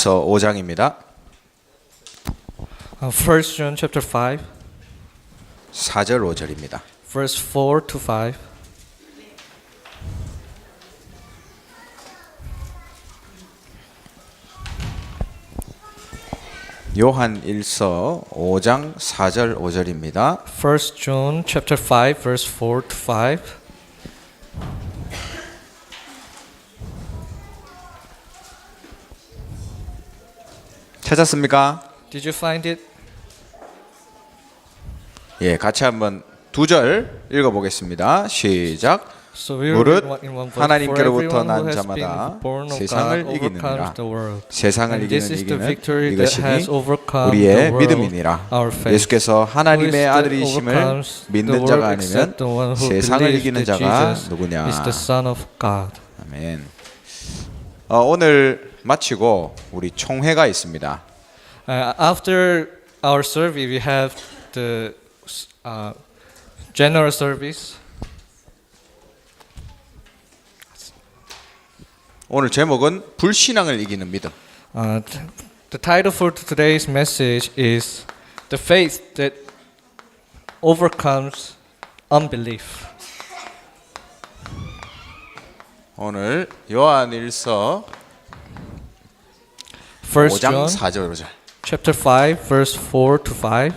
서 5장입니다. Uh, 1 John chapter 5, 4절 5절입니다. verse 4 to 5. 요한 1서 5장 4절 5절입니다. 1 John chapter 5, verse 4 to 5. 찾았습니까? Did you find it? 예, 같이 한번 두 절 읽어 보겠습니다. 시작. So we 무릇. 하나님께로부터 난 자마다 세상을 이기느니라. 세상을 이기는 이기는 이것이니 overcome 우리의 믿음이니라. 예수께서 하나님의 아들이심을 믿는 자가 아니면 세상을 이기는 자가 누구냐? 아멘. 어, 오늘 마치고 우리 총회가 있습니다. Uh, after our service, we have the uh, general service. 오늘 제목은 불신앙을 이기는 믿음. Uh, the title for today's message is The Faith That Overcomes Unbelief. 오늘 요한 1서 1 5장 John 4절 5절. chapter 5 verse 4 to 5.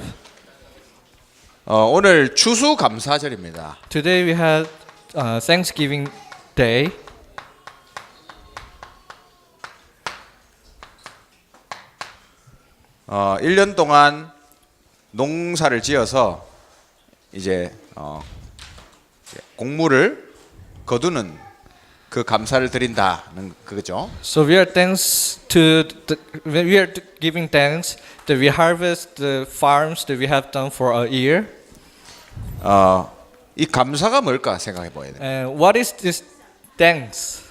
어, 오늘 추수 감사절입니다. Today we had uh, Thanksgiving Day. 어, 1년 동안 농사를 지어서 이제 어, 곡물을 거두는 그 감사를 드린다는 그거죠. So we are thanks to the, we are giving thanks that we harvest the farms that we have done for a year. 어, 이 감사가 뭘까 생각해 봐야 돼. And what is this thanks?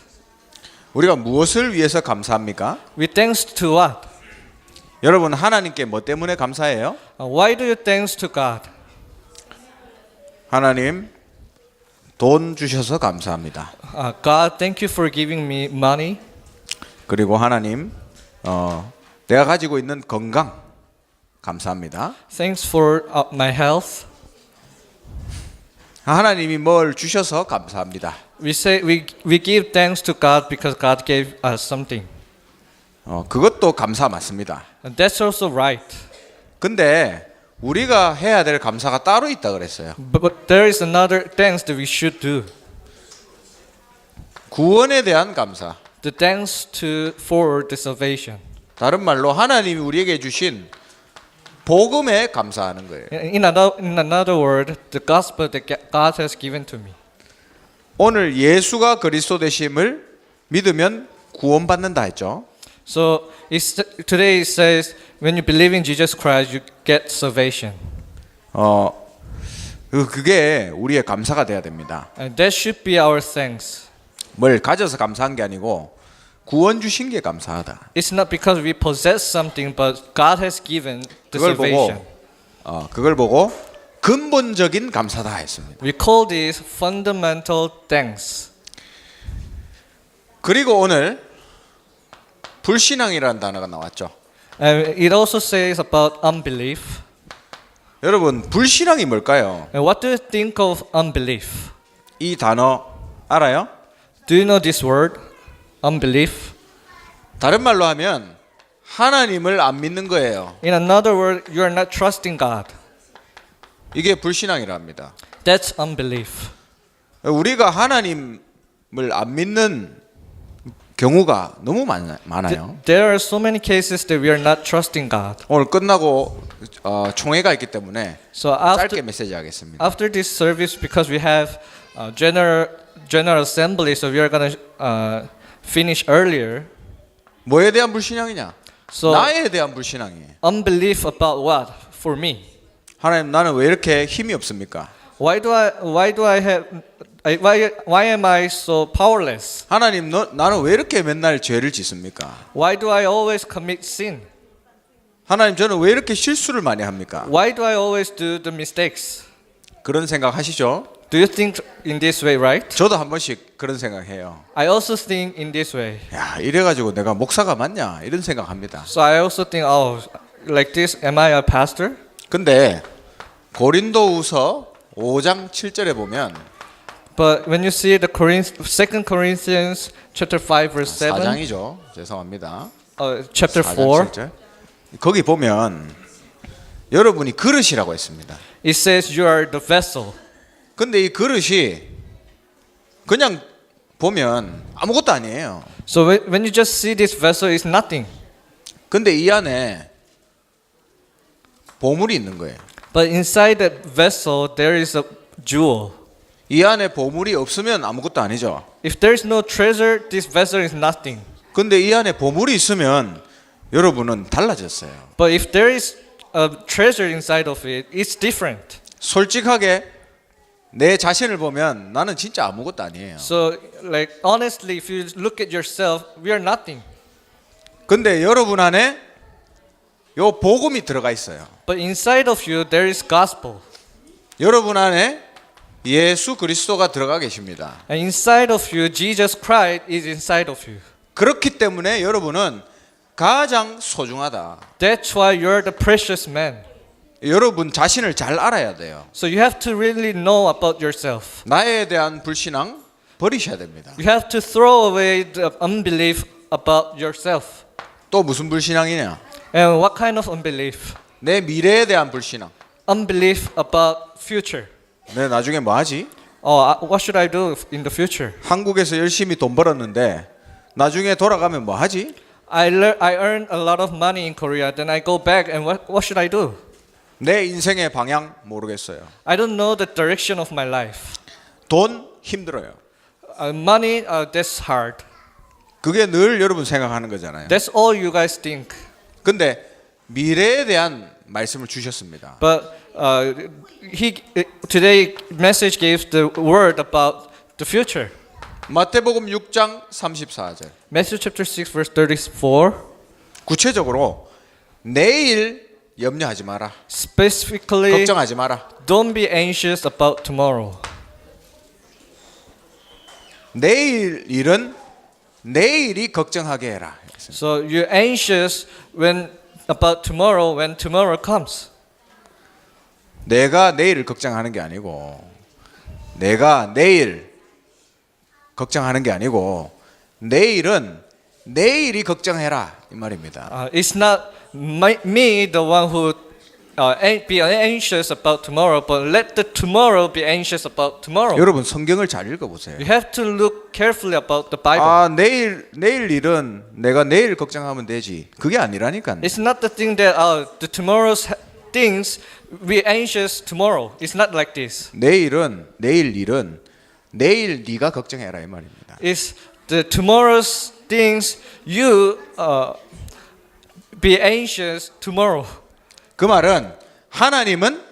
우리가 무엇을 위해서 감사합니까? We thanks to what? 여러분 하나님께 뭐 때문에 감사해요? Uh, why do you thanks to God? 하나님 돈 주셔서 감사합니다. Uh, God, thank you for giving me money. 그리고 하나님 어, 내가 가지고 있는 건강 감사합니다. Thanks for uh, my health. 하나님이 뭘 주셔서 감사합니다. We say we we give thanks to God because God gave us something. 어, 그것도 감사 맞습니다. And that's also right. 근데 우리가 해야 될 감사가 따로 있다 그랬어요. But, but there is another thanks that we should do. 구원에 대한 감사. The thanks to for the salvation. 다른 말로 하나님이 우리에게 주신 복음에 감사하는 거예요. In another in another word, the gospel that God has given to me. 오늘 예수가 그리스도 되심을 믿으면 구원받는다 했죠. So today it says when you believe in Jesus Christ, you get salvation. 어, 그- 그게 우리의 감사가 돼야 됩니다. And that should be our thanks. 뭘 가져서 감사한 게 아니고 구원 주신 게 감사하다. It's not because we possess something, but God has given the 그걸 salvation. 보고 어, 그걸 보고 근본적인 감사다 했습니다. We call this fundamental thanks. 그리고 오늘 불신앙이라는 단어가 나왔죠. And it also says about unbelief. 여러분 불신앙이 뭘까요? And what do you think of unbelief? 이 단어 알아요? Do you know this word? Unbelief. 다른 말로 하면 하나님을 안 믿는 거예요. In another word, you are not trusting God. 이게 불신앙이랍니다. That's unbelief. 우리가 하나님을 안 믿는 경우가 너무 많, 많아요. There are so many cases that we are not trusting God. 오늘 끝나고 어, 총회가 있기 때문에 So after 짧게 메시지 하겠습니다. after this service, because we have uh, general general assembly, so we are gonna uh, finish earlier. 뭐에 대한 불신앙이냐? So 나에 대한 불신앙이에요. unbelief about what? For me. 하나님 나는 왜 이렇게 힘이 없습니까? Why do I why do I have why why am I so powerless? 하나님 너, 나는 왜 이렇게 맨날 죄를 짓습니까? Why do I always commit sin? 하나님 저는 왜 이렇게 실수를 많이 합니까? Why do I always do the mistakes? 그런 생각 하시죠? Do you think in this way, right? 저도 한 번씩 그런 생각해요. I also think in this way. 야 이래 가지고 내가 목사가 맞냐 이런 생각합니다. So I also think, oh, like this, am I a pastor? 근데 고린도후서 5장 7절에 보면 But when you see the Corinth, Second Corinthians chapter five verse seven, 4장이죠. 죄송합니다. uh, chapter 4장 four, 7절. 거기 보면 여러분이 그릇이라고 했습니다. it says you are the vessel. 근데 이 그릇이 그냥 보면 아무것도 아니에요. So when, when you just see this vessel, it's nothing. 근데 이 안에 보물이 있는 거예요. But inside that vessel, there is a jewel. 이 안에 보물이 없으면 아무것도 아니죠. If there is no treasure, this vessel is nothing. 근데 이 안에 보물이 있으면 여러분은 달라졌어요. But if there is a treasure inside of it, it's different. 솔직하게 내 자신을 보면 나는 진짜 아무것도 아니에요. So, like honestly, if you look at yourself, we are nothing. 근데 여러분 안에 요 복음이 들어가 있어요. But inside of you, there is gospel. 여러분 안에 예수 그리스도가 들어가 계십니다. And inside of you, Jesus Christ is inside of you. 그렇기 때문에 여러분은 가장 소중하다. That's why you're the precious man. 여러분 자신을 잘 알아야 돼요. So you have to really know about yourself. 나에 대한 불신앙 버리셔야 됩니다. You have to throw away the unbelief about yourself. 또 무슨 불신앙이냐? And what kind of unbelief? 내 미래에 대한 불신앙. Unbelief about future. 내 나중에 뭐 하지? Oh, I- what should I do in the future? 한국에서 열심히 돈 벌었는데 나중에 돌아가면 뭐 하지? I lear- I earn a lot of money in Korea. Then I go back, and what what should I do? 내 인생의 방향 모르겠어요. I don't know the direction of my life. 돈 힘들어요. Uh, money, uh, that's hard. 그게 늘 여러분 생각하는 거잖아요. That's all you guys think. 근데 미래에 대한 말씀을 주셨습니다. But uh, he today message gave the word about the future. 마태복음 6장 34절. Matthew chapter 6 verse 34 구체적으로 내일 염려하지 마라. specifically 걱정하지 마라. don't be anxious about tomorrow. 내일 일은 내일이 걱정하게 해라. So you're anxious when about tomorrow when tomorrow comes. 내가 내일을 걱정하는 게 아니고 내가 내일 걱정하는 게 아니고 내일은 내일이 걱정해라 이 말입니다. Uh, it's not my, me the one who uh, be anxious about tomorrow, but let the tomorrow be anxious about tomorrow. 여러분 성경을 잘 읽어보세요. You have to look carefully about the Bible. 아 내일 내일 일은 내가 내일 걱정하면 되지. 그게 아니라니까. It's not the thing that uh, the tomorrow's things be anxious tomorrow. It's not like this. 내일은 내일 일은 내일 네가 걱정해라 이 말입니다. It's the tomorrow's things you uh, be anxious tomorrow. 그 말은 하나님은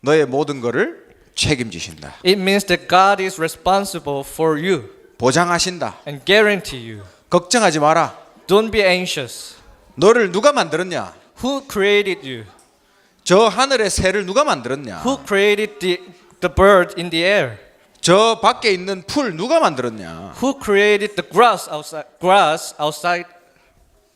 너의 모든 것을 책임지신다. It means that God is responsible for you 보장하신다. and guarantee you. 걱정하지 마라. Don't be anxious. 너를 누가 만들었냐? Who created you? 저 하늘의 새를 누가 만들었냐? Who created the, the bird in the air? 저 밖에 있는 풀 누가 만들었냐? Who created the grass outside? Grass outside.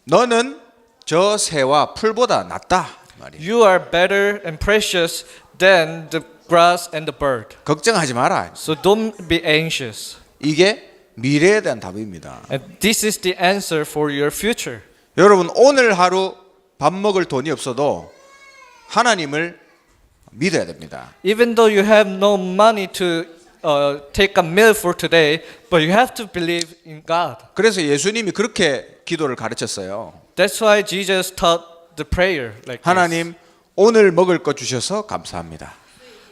너는 저 새와 풀보다 낫다. 말이야. You are better and precious than the grass and the bird. 걱정하지 마라. So don't be anxious. 이게 미래에 대한 답입니다. And this is the answer for your future. 여러분 오늘 하루 밥 먹을 돈이 없어도 하나님을 믿어야 됩니다. Even though you have no money to uh, take a meal for today, but you have to believe in God. 그래서 예수님이 그렇게 기도를 가르쳤어요. That's why Jesus taught the prayer like 하나님 오늘 먹을 것 주셔서 감사합니다.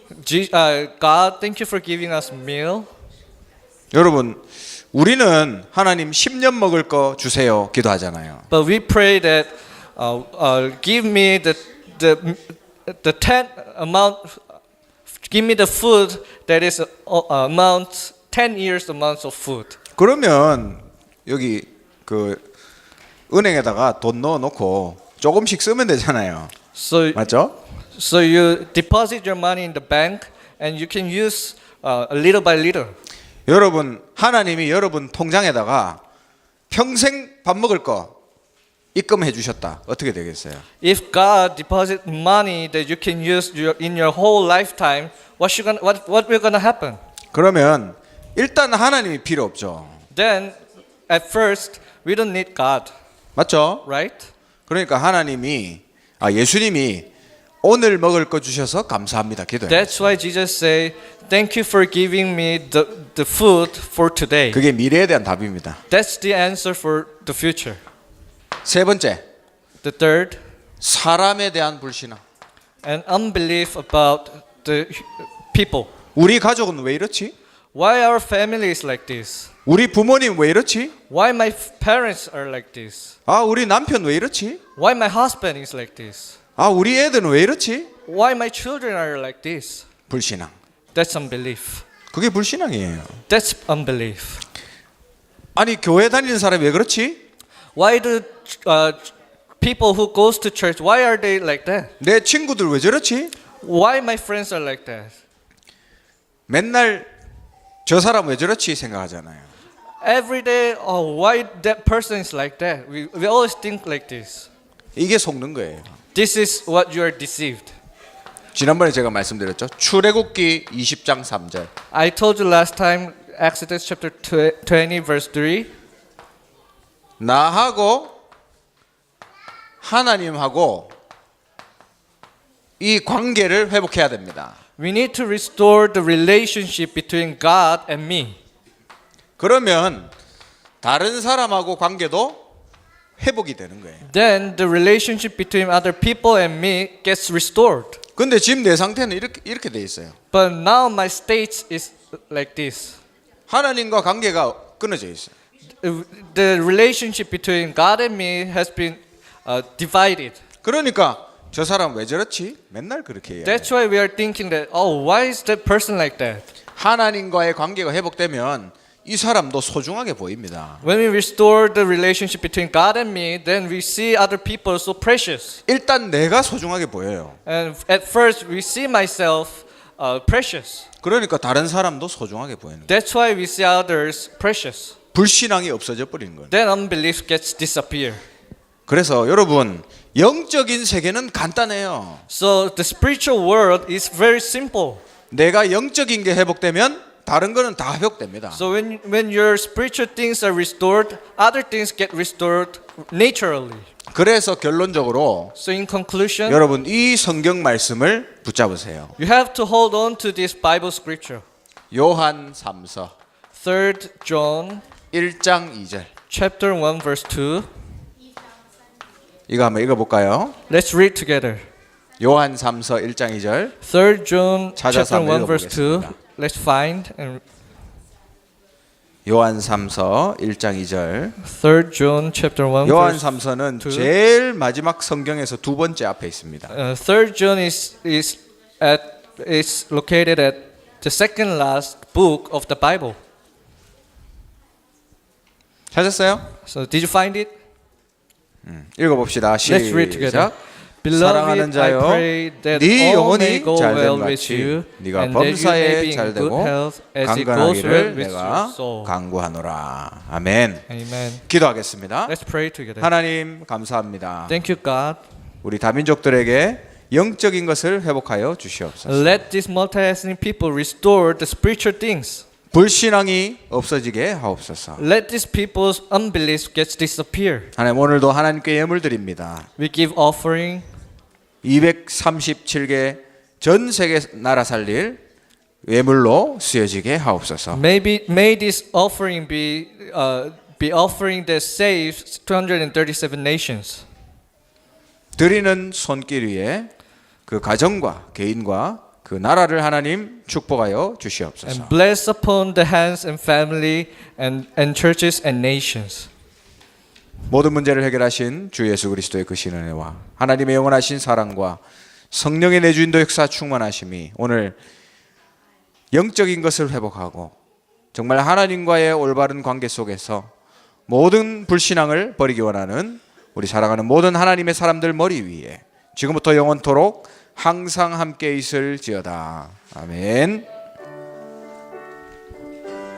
this. Je- uh, God, thank you for giving us meal. 여러분 우리는 하나님 10년 먹을 거 주세요 기도하잖아요. But we pray that uh, uh, give me the the the ten amount, give me the food that is uh, uh, amount ten years amount of food. 그러면 여기 그 은행에다가 돈 넣어 놓고 조금씩 쓰면 되잖아요. So 맞죠? so you deposit your money in the bank and you can use uh, little by little. 여러분 하나님이 여러분 통장에다가 평생 밥 먹을 거 입금해 주셨다. 어떻게 되겠어요? If God deposit money that you can use your, in your whole lifetime, what should gonna, what what will gonna happen? 그러면 일단 하나님이 필요 없죠. Then, at first, we don't need God, 맞죠? right? 그러니까 하나님이 아 예수님이 오늘 먹을 거 주셔서 감사합니다. 기도해. That's why Jesus say, "Thank you for giving me the the food for today." 그게 미래에 대한 답입니다. That's the answer for the future. 세 번째, The third, 사람에 대한 불신앙. an unbelief about the people. 우리 가족은 왜 이렇지? Why our family is like this? 우리 부모님 왜 이렇지? Why my f- parents are like this? 아, 우리 남편 왜 이렇지? Why my husband is like this? 아, 우리 애들은 왜 이렇지? Why my children are like this? 불신앙. That's unbelief. 그게 불신앙이에요. That's unbelief. 아니, 교회 다니는 사람이 왜 그렇지? Why do uh, people who goes to church why are they like that? 내 친구들 왜 저렇지? Why my friends are like that? 맨날 저 사람 왜 저렇지 생각하잖아요. Every day, oh, why that person is like that? We, we always think like this. 이게 속는 거예요. This is what you are deceived. 지난번에 제가 말씀드렸죠. 출애굽기 20장 3절. I told you last time, Exodus chapter 20, verse 3. 나하고 하나님하고 이 관계를 회복해야 됩니다. We need to restore the relationship between God and me. 그러면 다른 사람하고 관계도 회복이 되는 거예요. Then the relationship between other people and me gets restored. 근데 지금 내 상태는 이렇게 이렇게 돼 있어요. But now my state is like this. 하나님과 관계가 끊어져 있어요. The relationship between God and me has been uh, divided. 그러니까 저 사람 왜 저렇지? 맨날 그렇게 해요. That's why we are thinking that, oh, why is that person like that? 하나님과의 관계가 회복되면 이 사람도 소중하게 보입니다. When we restore the relationship between God and me, then we see other people so precious. 일단 내가 소중하게 보여요. And at first, we see myself uh, precious. 그러니까 다른 사람도 소중하게 보이는 거예요. That's why we see others precious. 불신앙이 없어져 버리는 거예요. Then unbelief gets disappear. 그래서 여러분 영적인 세계는 간단해요. So the spiritual world is very simple. 내가 영적인 게 회복되면 다른 거는 다 회복됩니다. So when when your spiritual things are restored, other things get restored naturally. 그래서 결론적으로 So in conclusion, 여러분 이 성경 말씀을 붙잡으세요. you have to hold on to this Bible scripture. 요한 3서 3rd John 1장 2절. chapter 1 verse 2. 이거 한번 읽어 볼까요? Let's read together. 요한 3서 1장 2절. 3rd John 찾아서 chapter 1 한번 verse 2. 읽어보겠습니다. Let's find and 요한 3서 1장 2절. 3rd John chapter 1 요한 verse 3서는 two. 제일 마지막 성경에서 두 번째 앞에 있습니다. uh, 3rd John is is at is located at the second last book of the Bible. 찾았어요? So did you find it? 읽어 봅시다. Let's read together. 시작. Beloved, 사랑하는 I 자여, pray that 네 영혼이 go 잘 well 됨 with 같이 you, 네가 범사에 be in 잘 good 되고 health as it goes well 강건하기를 내가. 간구하노라. 아멘. Amen. 기도하겠습니다. Let's pray together. 하나님 감사합니다. Thank you, God. 우리 다민족들에게 영적인 것을 회복하여 주시옵소서. Let these multi-ethnic people restore the spiritual things. 불신앙이 없어지게 하옵소서. Let these people's unbelief get disappear. 하나님 오늘도 하나님께 예물 드립니다. We give offering 237개 전 세계 나라 살릴 예물로 쓰여지게 하옵소서. Maybe may this offering be uh, be offering that saves 237 nations. 드리는 손길 위에 그 가정과 개인과 그 나라를 하나님 축복하여 주시옵소서. And bless upon the hands and family and, and churches and nations. 모든 문제를 해결하신 주 예수 그리스도의 그 신은혜와 하나님의 영원하신 사랑과 성령의 내주인도 역사 충만하심이 오늘 영적인 것을 회복하고 정말 하나님과의 올바른 관계 속에서 모든 불신앙을 버리기 원하는 우리 사랑하는 모든 하나님의 사람들 머리 위에 지금부터 영원토록 항상 함께 있을지어다. 아멘.